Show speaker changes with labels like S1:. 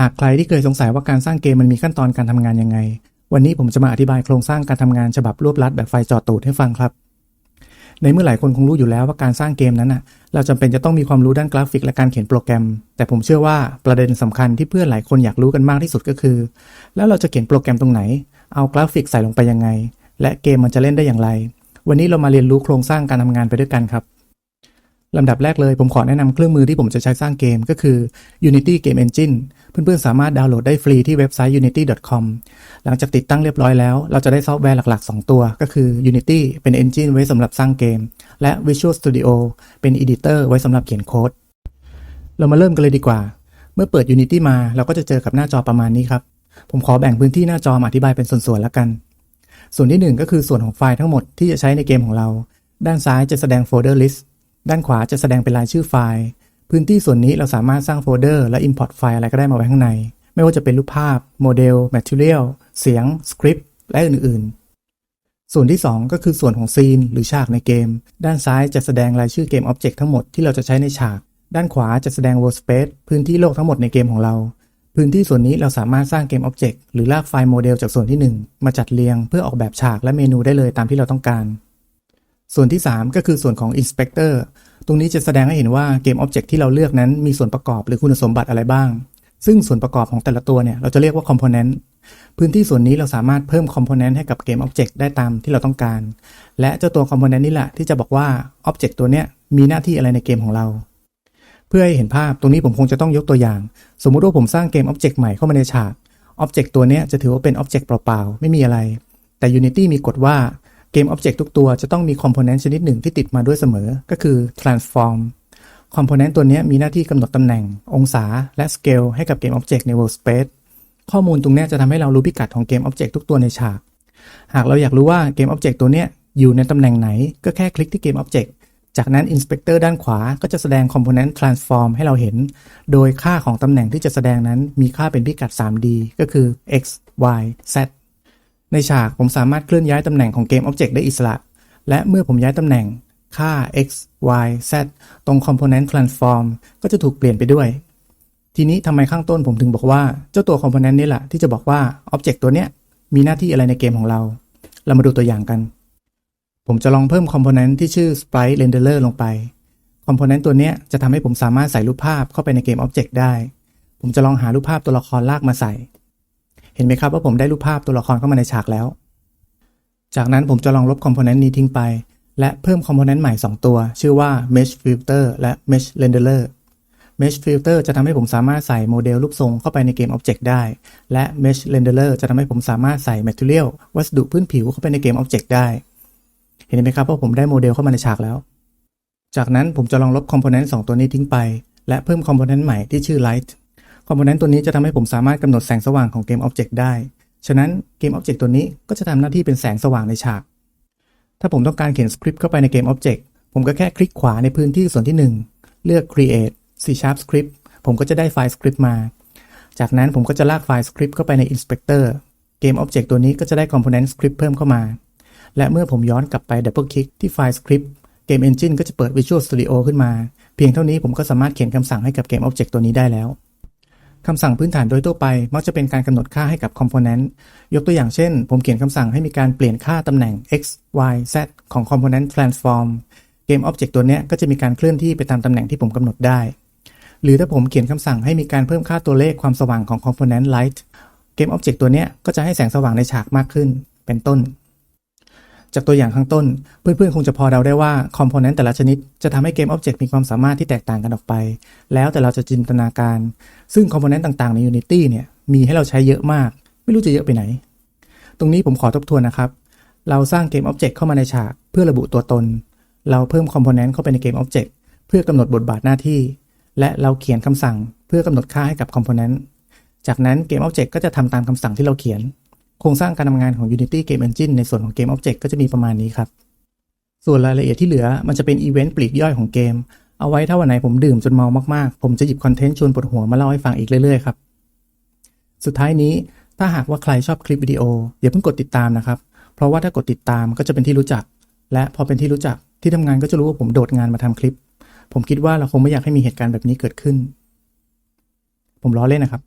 S1: หากใครที่เคยสงสัยว่าการสร้างเกมมันมีขั้นตอนการทำงานยังไง วันนี้ผมจะมาอธิบายโครงสร้างการทำงานฉบับรวบลัดแบบไฟจอดตูดให้ฟังครับ ในเมื่อหลายคนคงรู้อยู่แล้วว่าการสร้างเกมนั้นน่ะ เราจำเป็นจะต้องมีความรู้ด้านกราฟิกและการเขียนโปรแกรม แต่ผมเชื่อว่าประเด็นสำคัญที่เพื่อนหลายคนอยากรู้กันมากที่สุดก็คือ แล้วเราจะเขียนโปรแกรมตรงไหน เอากราฟิกใส่ลงไปยังไง และเกมมันจะเล่นได้อย่างไร วันนี้เรามาเรียนรู้โครงสร้างการทำงานไปด้วยกันครับ ลำดับแรกเลยผมขอแนะนำเครื่องมือที่ผมจะใช้สร้างเกมก็คือ Unity Game Engine เพื่อนๆ สามารถดาวน์โหลดได้ฟรีที่เว็บไซต์ unity.com หลังจากติดตั้งเรียบร้อยแล้ว เราจะได้ซอฟต์แวร์หลักๆ 2 ตัว ก็คือ Unity เป็น Engine ไว้สำหรับสร้างเกม และ Visual Studio เป็น Editor ไว้สำหรับเขียนโค้ด เรามาเริ่มกันเลยดีกว่า เมื่อเปิด Unity มาเราก็จะเจอกับหน้าจอประมาณนี้ครับ ผมขอแบ่งพื้นที่หน้าจอมาอธิบายเป็นส่วนๆแล้วกัน ส่วนที่หนึ่งก็คือส่วนของไฟล์ทั้งหมดที่จะใช้ในเกมของเรา ด้านซ้ายจะแสดงโฟลเดอร์ลิสต์ ด้านขวาจะแสดงเป็นรายชื่อไฟล์ พื้นที่ส่วนนี้เราสามารถสร้างโฟลเดอร์และ Import ไฟล์อะไรก็ได้มาไว้ข้างใน ไม่ว่าจะเป็นรูปภาพ โมเดล Material เสียง สคริปต์ และอื่น ๆ ส่วนที่ 2 ก็คือส่วนของซีน หรือฉากในเกม ด้านซ้ายจะแสดงรายชื่อเกม Object ทั้งหมดที่เราจะใช้ในฉาก ด้านขวาจะแสดง World Space พื้นที่โลกทั้งหมดในเกมของเรา พื้นที่ส่วนนี้เราสามารถสร้างเกม Object หรือลากไฟล์โมเดลจากส่วนที่ 1 มาจัดเรียงเพื่อออกแบบฉากและเมนูได้เลยตามที่เราต้องการ ส่วนที่ 3 ก็คือส่วนของ Inspector ตรงนี้จะแสดงให้เห็นว่าเกม Object ที่เราเลือกนั้นมีส่วนประกอบหรือคุณสมบัติอะไรบ้าง ซึ่งส่วนประกอบของแต่ละตัวเนี่ยเราจะเรียกว่า Component พื้นที่ส่วนนี้เราสามารถเพิ่ม Component ให้กับเกม Object ได้ตามที่เราต้องการ และเจ้าตัว Component นี่แหละที่จะบอกว่า Object ตัวเนี้ยมีหน้าที่อะไรในเกมของเรา เพื่อให้เห็นภาพตรงนี้ผมคงจะต้องยกตัวอย่าง สมมุติว่าผมสร้างเกม Object ใหม่เข้ามาในฉาก Object ตัวเนี้ยจะถือว่าเป็น Object เปล่าๆไม่มีอะไรแต่ Unity มีกฎว่า เกม Object ทุกตัวจะต้องมี Component ชนิดหนึ่งที่ติดมาด้วยเสมอ ก็คือ Transform Component ตัวนี้มีหน้าที่กำหนดตำแหน่ง องศา และ Scale ให้กับเกม Object ใน World Space ข้อมูลตรงนี้จะทำให้เรารู้พิกัดของเกม Object ทุกตัวในฉาก หากเราอยากรู้ว่าเกม Object ตัวนี้อยู่ในตำแหน่งไหน ก็แค่คลิกที่เกม Object จากนั้น Inspector ด้านขวาก็จะแสดง Component Transform ให้เราเห็น โดยค่าของตำแหน่งที่จะแสดงนั้นมีค่าเป็นพิกัด 3D ก็คือ x y z ในฉากผมสามารถเคลื่อนย้ายตำแหน่งของเกม Object ได้อิสระ และเมื่อผมย้ายตำแหน่งค่า x y z ตรง Component Transform ก็จะถูกเปลี่ยนไปด้วย ทีนี้ทำไมข้างต้นผมถึงบอกว่า เจ้าตัว Component นี่แหละที่จะบอกว่า Object ตัวเนี้ยมีหน้าที่อะไรในเกมของเรา เรามาดูตัวอย่างกัน ผมจะลองเพิ่ม Component ที่ชื่อ Sprite Renderer ลงไป Component ตัวเนี้ยจะทำให้ผมสามารถใส่รูปภาพเข้าไปในเกม Object ได้ ผมจะลองหารูปภาพตัวละครลากมาใส่ เห็นไหมครับว่าผมได้รูปภาพตัวละครเข้ามาในฉากแล้ว จากนั้นผมจะลองลบ Component นี้ทิ้งไป และเพิ่ม Component ใหม่ 2 ตัว ชื่อว่า Mesh Filter และ Mesh Renderer Mesh Filter จะทำให้ผมสามารถใส่โมเดลรูปทรงเข้าไปในเกม Object ได้ และ Mesh Renderer จะทำให้ผมสามารถใส่ Material วัสดุพื้นผิวเข้าไปในเกม Object ได้ เห็นไหมครับว่าผมได้โมเดลเข้ามาในฉากแล้ว จากนั้นผมจะลองลบ Component 2ตัวนี้ทิ้งไป และเพิ่ม Component ใหม่ที่ชื่อ Light Component ตัวนี้จะทำให้ผมสามารถกำหนดแสงสว่างของเกม Object ได้ ฉะนั้นเกม Object ตัวนี้ก็จะทำหน้าที่เป็นแสงสว่างในฉาก ถ้าผมต้องการเขียนสคริปต์เข้าไปในเกม Object ผมก็แค่คลิกขวาในพื้นที่ส่วนที่ 1 เลือก Create C Sharp Script ผมก็จะได้ไฟล์สคริปต์มา จากนั้นผมก็จะลากไฟล์สคริปต์เข้าไปใน Inspector เกม Object ตัวนี้ก็จะได้ Component Script เพิ่มเข้ามา และเมื่อผมย้อนกลับไป Double Click ที่ไฟล์สคริปต์เกม Engine ก็จะเปิด Visual Studio ขึ้นมา เพียงเท่านี้ผมก็สามารถเขียนคำสั่งให้กับเกม Object ตัวนี้ได้แล้ว คำสั่งพื้นฐานโดยทั่วไป มักจะเป็นการกำหนดค่าให้กับ Component ยกตัวอย่างเช่น ผมเขียนคำสั่งให้มีการเปลี่ยนค่าตำแหน่ง x y z ของ Component Transform เกม Object ตัวนี้ก็จะมีการเคลื่อนที่ไปตามตำแหน่งที่ผมกำหนดได้ หรือถ้าผมเขียนคำสั่งให้มีการเพิ่มค่าตัวเลขความสว่างของ Component Light เกม Object ตัวนี้ก็จะให้แสงสว่างในฉากมากขึ้น เป็นต้น จากตัวอย่างข้างต้น เพื่อนๆ คงจะพอเดาได้ว่า Component แต่ละชนิดจะทำให้เกม Object มีความสามารถที่แตกต่างกันออกไป แล้วแต่เราจะจินตนาการ ซึ่ง Component ต่างๆ ใน Unity เนี่ยมีให้เราใช้เยอะมาก ไม่รู้จะเยอะไปไหน ตรงนี้ผมขอทบทวนนะครับ เราสร้างเกม Object เข้ามาในฉากเพื่อระบุตัวตน เราเพิ่ม Component เข้าไปในเกม Object เพื่อกำหนดบทบาทหน้าที่ และเราเขียนคำสั่ง เพื่อกำหนดค่าให้กับ Component จากนั้นเกม Object ก็จะทำตามคำสั่งที่เราเขียน โครงสร้างการทำงานของ Unity Game Engine ในส่วนของเกม Object ก็จะมีประมาณนี้ครับ ส่วนรายละเอียดที่เหลือมันจะเป็นอีเวนต์ปลีกย่อยของเกม เอาไว้ถ้าวันไหนผมดื่มจนเมามากๆ ผมจะหยิบคอนเทนต์ชวนปวดหัวมาเล่าให้ฟังอีกเรื่อยๆครับ สุดท้ายนี้ถ้าหากว่าใครชอบคลิปวิดีโออย่าเพิ่งกดติดตามนะครับ เพราะว่าถ้ากดติดตามก็จะเป็นที่รู้จัก และพอเป็นที่รู้จักที่ทำงานก็จะรู้ว่าผมโดดงานมาทำคลิป ผมคิดว่าเราคงไม่อยากให้มีเหตุการณ์แบบนี้เกิดขึ้น ผมล้อเล่นนะครับ